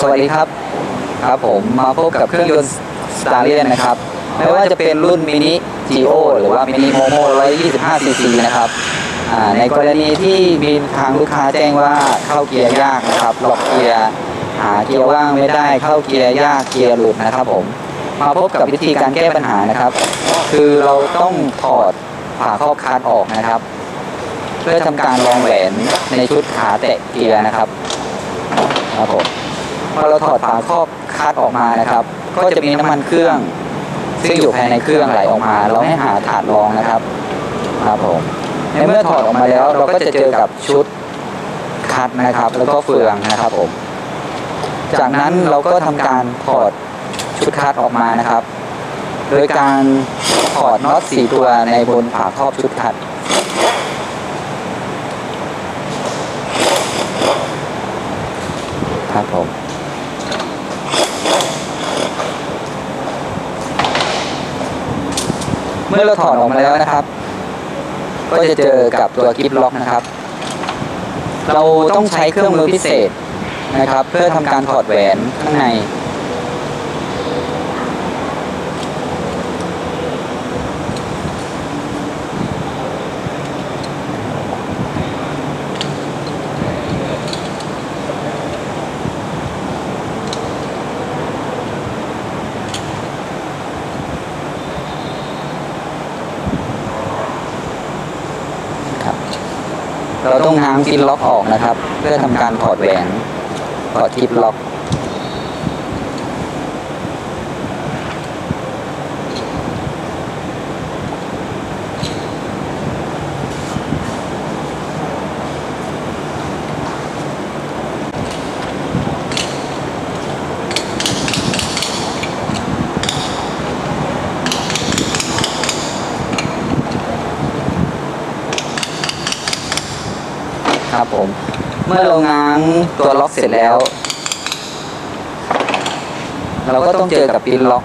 สวัสดีครับครับผมมาพบกับเครื่องยนต์สตาร์เลียนนะครับ ไม่ว่าจะเป็นรุ่นมินิ GO หรือว่ามินิโมโม่125 cc นะครับในกรณีที่มีทางลูกค้าแจ้งว่าเข้าเกียร์ยากนะครับล็อกเกียร์หาเกียร์ว่างไม่ได้เข้าเกียร์ยากเกียร์หลุดนะครับผมมาพบกับวิธีการแก้ปัญหานะครับ คือเราต้องถอดฝาครอบคัสออกนะครับ เพื่อทำการรองแหวนในชุดขาแตะเกียร์นะครับครับผม พอเราถอดฝาครอบคัดออกมานะครับ ก็จะมีน้ำมันเครื่อง ซึ่งอยู่ภายในเครื่องไหลออกมา เราให้หาถาดรองนะครับครับผมในเมื่อถอดออกมาแล้ว เราก็จะเจอกับชุดคัดนะครับ แล้วก็เฟืองนะครับผมจากนั้นเราก็ทำการถอดชุดคัดออกมานะครับ โดยการถอดน็อตสี่ตัวในบนฝาครอบชุดคัดครับผม มื่อเราถอดออกมาแล้วนะครับ ก็จะเจอกับตัวกิฟล็อกนะครับ เราต้องใช้เครื่องมือพิเศษนะครับ เพื่อทำการถอดแหวนข้างใน เราต้องง้างกินล็อกออกนะครับ เพื่อทำการถอดแหวนถอดทิปล็อก ครับผม เมื่อเราง้างตัวล็อกเสร็จแล้ว เราก็ต้องเจอกับปินล็อก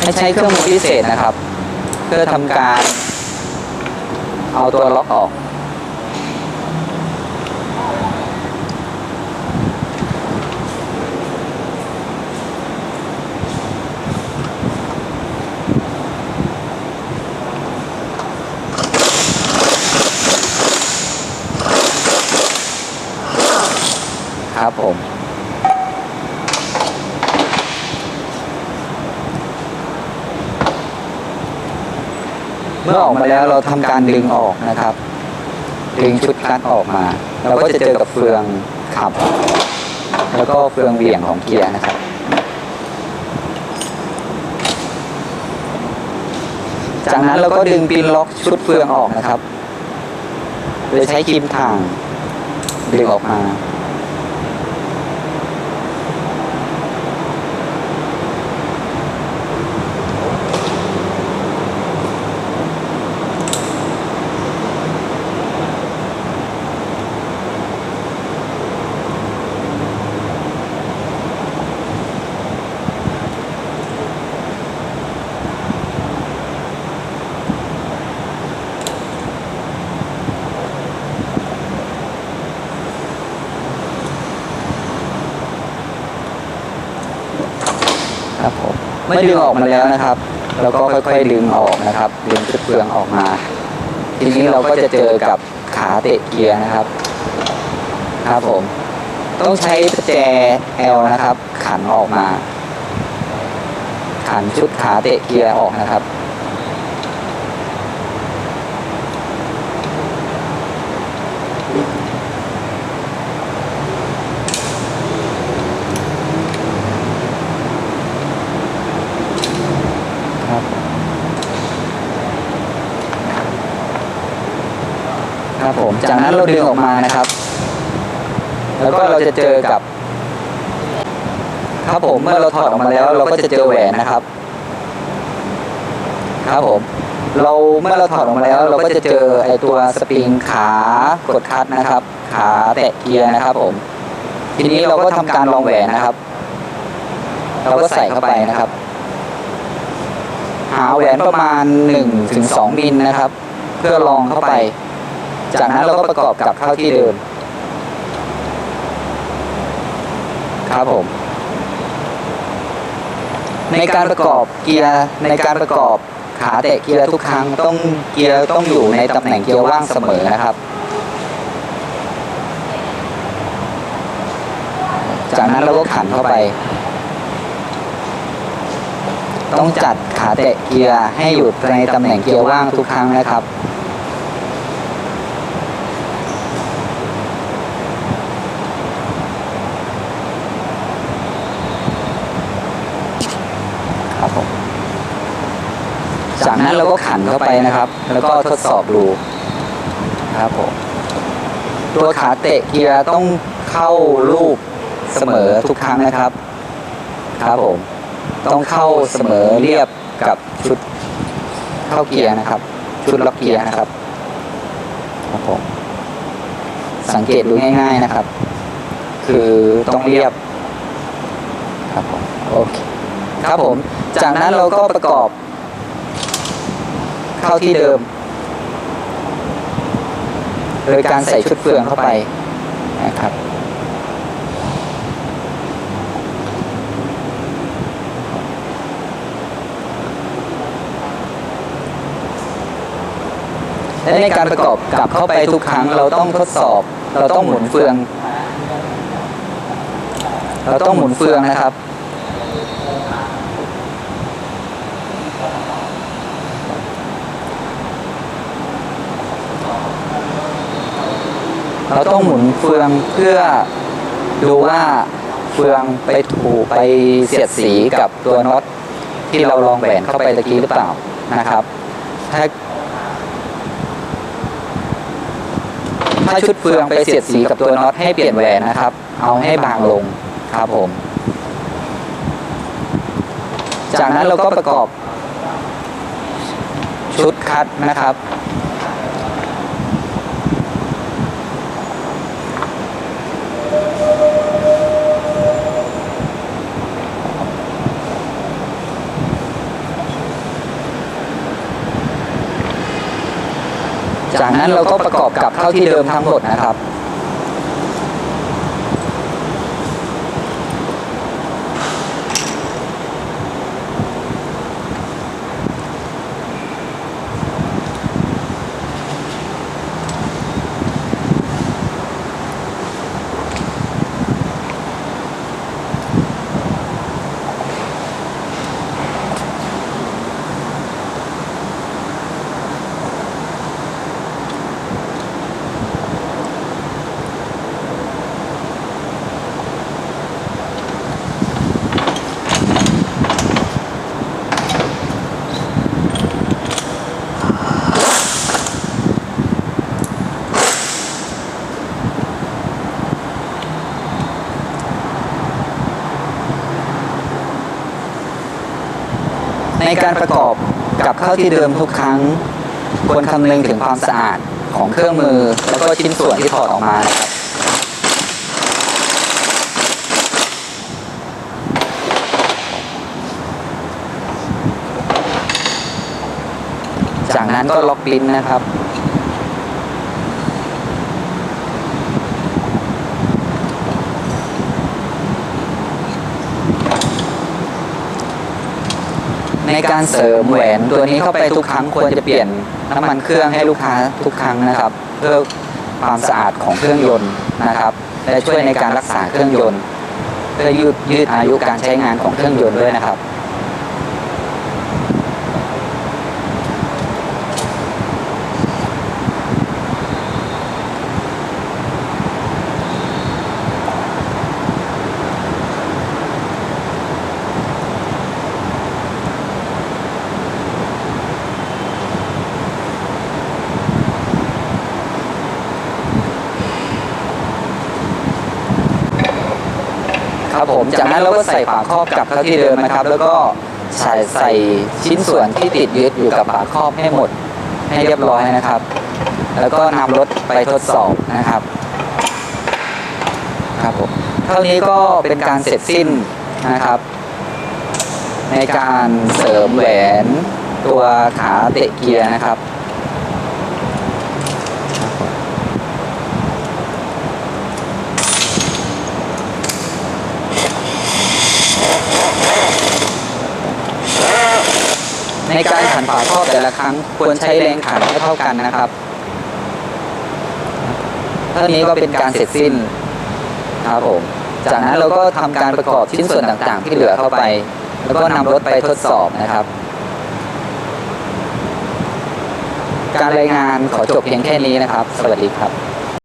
ให้ใช้เครื่องมือพิเศษนะครับ เพื่อทำการเอาตัวล็อกออก มื่อออกมาแล้วเราทำการดึงออกนะครับ ดึงชุดคัดออกมา เราก็จะเจอกับเฟืองขับ แล้วก็เฟืองเหวี่ยงของเกียร์นะครับจากนั้นเราก็ดึงปินล็อกชุดเฟืองออกนะครับ โดยใช้ครีมถ่างดึงออกมา ครับผมเมื่อดึงออกมาแล้วนะครับ เราก็ค่อยๆดึงออกนะครับดึงชุดเฟืองออกมา ทีนี้เราก็จะเจอกับขาเตะเกียร์นะครับ ครับผม ต้องใช้ประแจ L นะครับ ขันออกมา ขันชุดขาเตะเกียร์ออกนะครับ จากนั้นเราดึงออกมานะครับ แล้วก็เราจะเจอกับครับผมเมื่อเราถอดออกมาแล้ว เราก็จะเจอแหวนนะครับ ครับผม เราเมื่อเราถอดออกมาแล้ว เราก็จะเจอไอตัวสปริงขากดคัดนะครับ ขาแตะเกียร์นะครับ ผม ทีนี้เราก็ทำการลองแหวนนะครับ เราก็ใส่เข้าไปนะครับ หาแหวนประมาณ1ถึง2มิลนะครับ เพื่อลองเข้าไป จากนั้นเราก็ประกอบกับเข้าที่เดิม ครับผม ในการประกอบเกียร์ในการประกอบขาเตะเกียร์ทุกครั้งต้องเกียร์ต้องอยู่ในตำแหน่งเกียร์ว่างเสมอนะครับ จากนั้นเราก็ขันเข้าไป ต้องจัดขาเตะเกียร์ให้อยู่ในตำแหน่งเกียร์ว่างทุกครั้งนะครับ จากนั้นเราก็ขันเข้าไปนะครับ แล้วก็ทดสอบดูครับผมตัวขาเตะเกียร์ต้องเข้ารูปเสมอทุกครั้งนะครับ ครับผม ต้องเข้าเสมอเรียบกับชุดเข้าเกียร์นะครับ ชุดล็อกเกียร์นะครับครับผมสังเกตดูง่าย ๆนะครับ คือต้องเรียบครับผมโอเคครับผม จากนั้นเราก็ประกอบ เข้าที่เดิม โดยการใส่ชุดเฟืองเข้าไปนะครับและในการประกอบกลับเข้าไปทุกครั้งเราต้องทดสอบ เราต้องหมุนเฟือง เราต้องหมุนเฟืองนะครับ เราต้องหมุนเฟืองเพื่อดูว่าเฟืองไปถูไปเสียดสีกับตัวน็อตที่เราลองแหวนเข้าไปตะกี้หรือเปล่านะครับ ถ้าถ้าชุดเฟืองไปเสียดสีกับตัวน็อตให้เปลี่ยนแหวนนะครับ เอาให้บางลงครับผม จากนั้นเราก็ประกอบชุดคัดนะครับ จากนั้นเราก็ประกอบกับเข้าที่เดิมทั้งหมดนะครับ ในการประกอบกลับเข้าที่เดิมทุกครั้ง ควรคำนึงถึงความสะอาดของเครื่องมือ แล้วก็ชิ้นส่วนที่ถอดออกมานะครับจากนั้นก็ล็อกปิ้นนะครับ ในการเสริมแหวนตัวนี้เข้าไปทุกครั้งควรจะเปลี่ยนน้ำมันเครื่องให้ลูกค้าทุกครั้งนะครับ เพื่อความสะอาดของเครื่องยนต์นะครับ และช่วยในการรักษาเครื่องยนต์ เพื่อยืดยืดอายุการใช้งานของเครื่องยนต์ด้วยนะครับ ครับผมจากนั้นเราก็ใส่ฝาครอบกลับเข้าที่เดิมนะครับ แล้วก็ใส่ใส่ชิ้นส่วนที่ติดยึดอยู่กับฝาครอบให้หมดให้เรียบร้อยนะครับ แล้วก็นำรถไปทดสอบนะครับครับผมเท่านี้ก็เป็นการเสร็จสิ้นนะครับ ในการเสริมแหวนตัวขาเตะเกียร์นะครับ ในการขันฝาครอบแต่ละครั้งควรใช้แรงขันให้เท่ากันนะครับเท่านี้ก็เป็นการเสร็จสิ้นครับผม จากนั้นเราก็ทำการประกอบชิ้นส่วนต่างๆ ที่เหลือเข้าไป แล้วก็นำรถไปทดสอบนะครับ การรายงานขอจบเพียงแค่นี้นะครับ สวัสดีครับ